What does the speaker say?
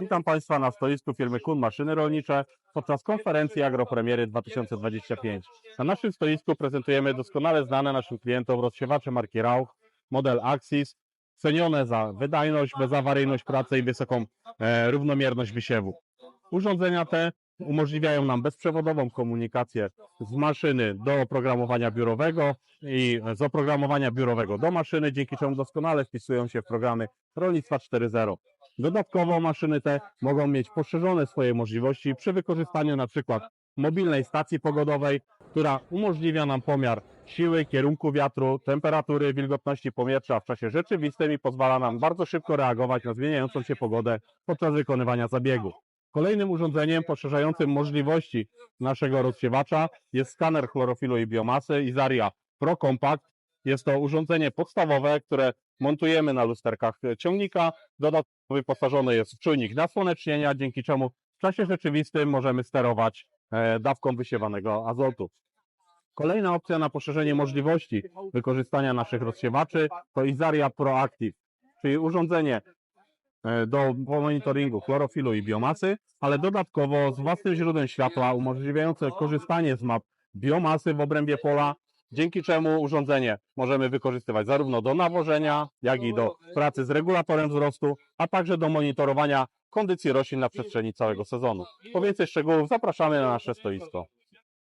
Witam Państwa na stoisku firmy Kun Maszyny Rolnicze podczas konferencji Agropremiery 2025. Na naszym stoisku prezentujemy doskonale znane naszym klientom rozsiewacze marki Rauch, model Axis, cenione za wydajność, bezawaryjność pracy i wysoką e, równomierność wysiewu. Urządzenia te umożliwiają nam bezprzewodową komunikację z maszyny do oprogramowania biurowego i z oprogramowania biurowego do maszyny, dzięki czemu doskonale wpisują się w programy Rolnictwa 4.0. Dodatkowo maszyny te mogą mieć poszerzone swoje możliwości przy wykorzystaniu przykład mobilnej stacji pogodowej, która umożliwia nam pomiar siły, kierunku wiatru, temperatury, wilgotności powietrza w czasie rzeczywistym i pozwala nam bardzo szybko reagować na zmieniającą się pogodę podczas wykonywania zabiegu. Kolejnym urządzeniem poszerzającym możliwości naszego rozsiewacza jest skaner chlorofilu i biomasy Izaria Pro Compact. Jest to urządzenie podstawowe, które montujemy na lusterkach ciągnika. Dodatkowo wyposażony jest w czujnik nasłonecznienia, dzięki czemu w czasie rzeczywistym możemy sterować e, dawką wysiewanego azotu. Kolejna opcja na poszerzenie możliwości wykorzystania naszych rozsiewaczy to Izaria Proactive, czyli urządzenie e, do monitoringu chlorofilu i biomasy, ale dodatkowo z własnym źródłem światła umożliwiające korzystanie z map biomasy w obrębie pola, dzięki czemu urządzenie możemy wykorzystywać zarówno do nawożenia, jak i do pracy z regulatorem wzrostu, a także do monitorowania kondycji roślin na przestrzeni całego sezonu. Po więcej szczegółów zapraszamy na nasze stoisko.